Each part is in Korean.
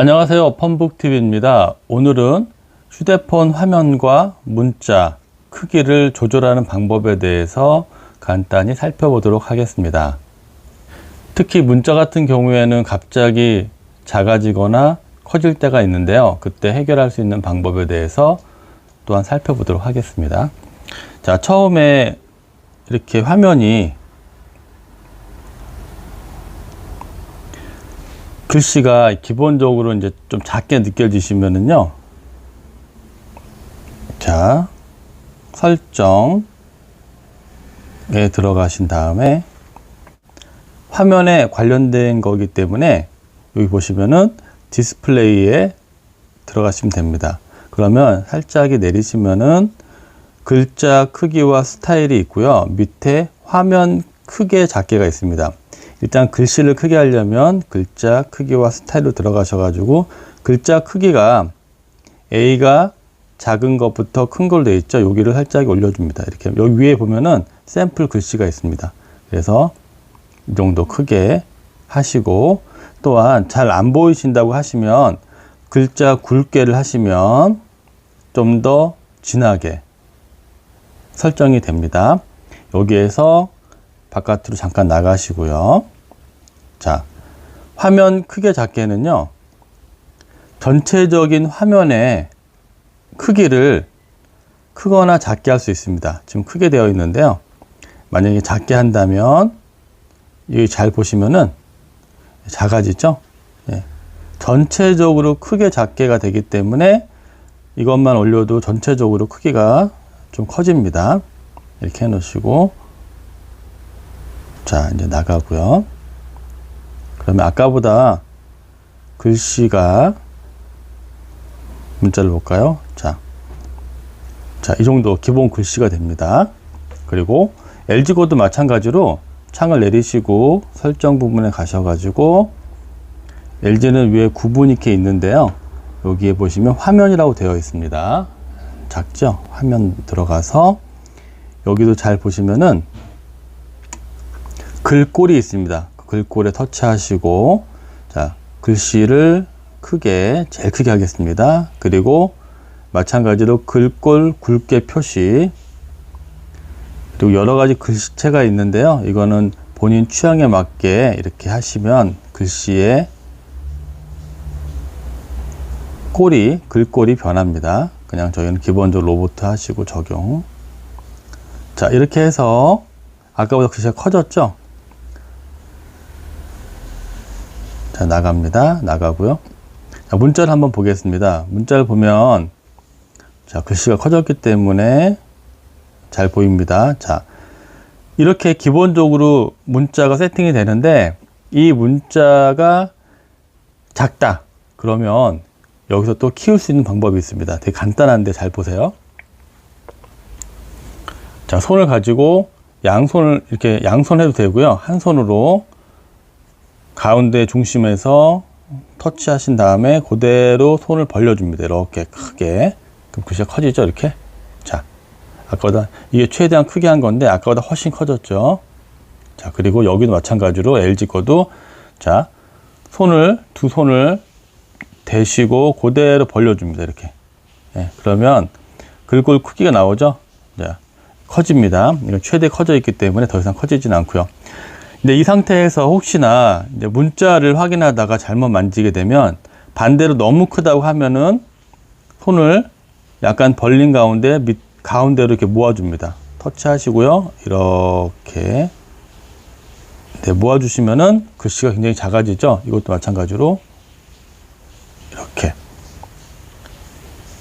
안녕하세요. 펌북TV입니다. 오늘은 휴대폰 화면과 문자 크기를 조절하는 방법에 대해서 간단히 살펴보도록 하겠습니다. 특히 문자 같은 경우에는 갑자기 작아지거나 커질 때가 있는데요. 그때 해결할 수 있는 방법에 대해서 또한 살펴보도록 하겠습니다. 자, 처음에 이렇게 화면이 글씨가 기본적으로 이제 좀 작게 느껴지시면은요. 자, 설정에 들어가신 다음에 화면에 관련된 거기 때문에 여기 보시면은 디스플레이에 들어가시면 됩니다. 그러면 살짝이 내리시면은 글자 크기와 스타일이 있고요. 밑에 화면 크게 작게가 있습니다. 일단 글씨를 크게 하려면 글자 크기와 스타일로 들어가셔가지고 글자 크기가 A가 작은 것부터 큰 걸로 되어 있죠. 여기를 살짝 올려줍니다. 이렇게 여기 위에 보면은 샘플 글씨가 있습니다. 그래서 이 정도 크게 하시고 또한 잘 안 보이신다고 하시면 글자 굵게를 하시면 좀 더 진하게 설정이 됩니다. 여기에서 바깥으로 잠깐 나가시고요. 자, 화면 크게 작게는요. 전체적인 화면의 크기를 크거나 작게 할 수 있습니다. 지금 크게 되어 있는데요. 만약에 작게 한다면 여기 잘 보시면은 작아지죠? 예. 전체적으로 크게 작게가 되기 때문에 이것만 올려도 전체적으로 크기가 좀 커집니다. 이렇게 해 놓으시고 자, 이제 나가고요. 그러면 아까보다 글씨가 문자를 볼까요? 자. 자, 이 정도 기본 글씨가 됩니다. 그리고 LG 코드 마찬가지로 창을 내리시고 설정 부분에 가셔가지고 LG는 위에 구분이 이렇게 있는데요. 여기에 보시면 화면이라고 되어 있습니다. 작죠? 화면 들어가서 여기도 잘 보시면은 글꼴이 있습니다. 그 글꼴에 터치하시고 자 글씨를 크게 제일 크게 하겠습니다. 그리고 마찬가지로 글꼴 굵게 표시 그리고 여러 가지 글씨체가 있는데요. 이거는 본인 취향에 맞게 이렇게 하시면 글씨의 꼴이 글꼴이 변합니다. 그냥 저희는 기본적으로 로봇 하시고 적용. 자 이렇게 해서 아까보다 글씨가 커졌죠? 자, 나갑니다. 나가고요. 자, 문자를 한번 보겠습니다. 문자를 보면 자, 글씨가 커졌기 때문에 잘 보입니다. 자, 이렇게 기본적으로 문자가 세팅이 되는데 이 문자가 작다. 그러면 여기서 또 키울 수 있는 방법이 있습니다. 되게 간단한데 잘 보세요. 자, 손을 가지고 양손을 이렇게 양손 해도 되고요. 한 손으로 가운데 중심에서 터치하신 다음에 그대로 손을 벌려줍니다. 이렇게 크게. 그럼 글씨가 커지죠? 이렇게. 자, 아까보다 이게 최대한 크게 한 건데 아까보다 훨씬 커졌죠? 자, 그리고 여기도 마찬가지로 LG 거도 자, 손을 두 손을 대시고 그대로 벌려줍니다. 이렇게. 예, 그러면 글꼴 크기가 나오죠? 자, 커집니다. 이건 최대 커져 있기 때문에 더 이상 커지진 않고요. 근데 이 상태에서 혹시나 이제 문자를 확인하다가 잘못 만지게 되면 반대로 너무 크다고 하면은 손을 약간 벌린 가운데 밑 가운데로 이렇게 모아줍니다. 터치하시고요. 이렇게 네, 모아주시면은 글씨가 굉장히 작아지죠. 이것도 마찬가지로 이렇게.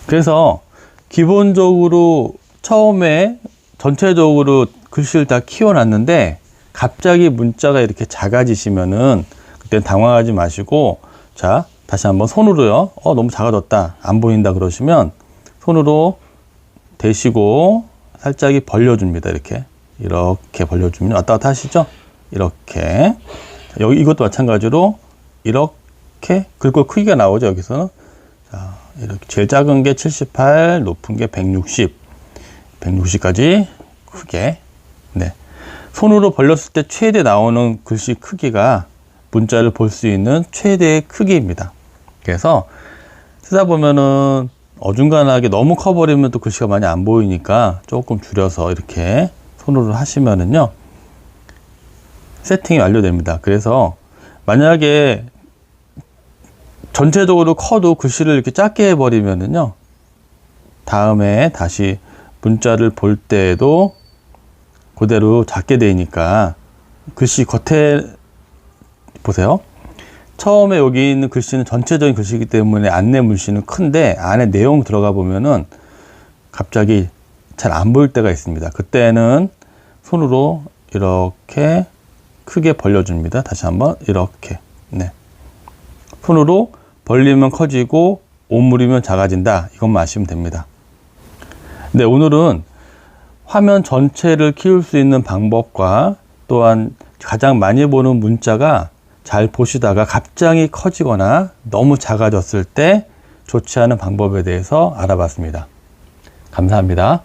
그래서 기본적으로 처음에 전체적으로 글씨를 다 키워놨는데 갑자기 문자가 이렇게 작아지시면은 그때 당황하지 마시고 자 다시 한번 손으로요. 어 너무 작아졌다 안 보인다 그러시면 손으로 대시고 살짝이 벌려줍니다. 이렇게 이렇게 벌려주면 왔다 갔다 하시죠. 이렇게 여기 이것도 마찬가지로 이렇게 글꼴 크기가 나오죠. 여기서는 자 이렇게 제일 작은 게 78, 높은 게 160, 160까지 크게 네. 손으로 벌렸을 때 최대 나오는 글씨 크기가 문자를 볼 수 있는 최대의 크기입니다. 그래서 쓰다 보면은 어중간하게 너무 커버리면 또 글씨가 많이 안 보이니까 조금 줄여서 이렇게 손으로 하시면은요 세팅이 완료됩니다. 그래서 만약에 전체적으로 커도 글씨를 이렇게 작게 해버리면은요 다음에 다시 문자를 볼 때에도 그대로 작게 되니까 글씨 겉에 보세요. 처음에 여기 있는 글씨는 전체적인 글씨이기 때문에 안내 문씨는 큰데 안에 내용 들어가 보면은 갑자기 잘 안 보일 때가 있습니다. 그때는 손으로 이렇게 크게 벌려줍니다. 다시 한번 이렇게 네 손으로 벌리면 커지고 오므리면 작아진다. 이것만 아시면 됩니다. 네 오늘은 화면 전체를 키울 수 있는 방법과 또한 가장 많이 보는 문자가 잘 보시다가 갑자기 커지거나 너무 작아졌을 때 좋지 않은 방법에 대해서 알아봤습니다. 감사합니다.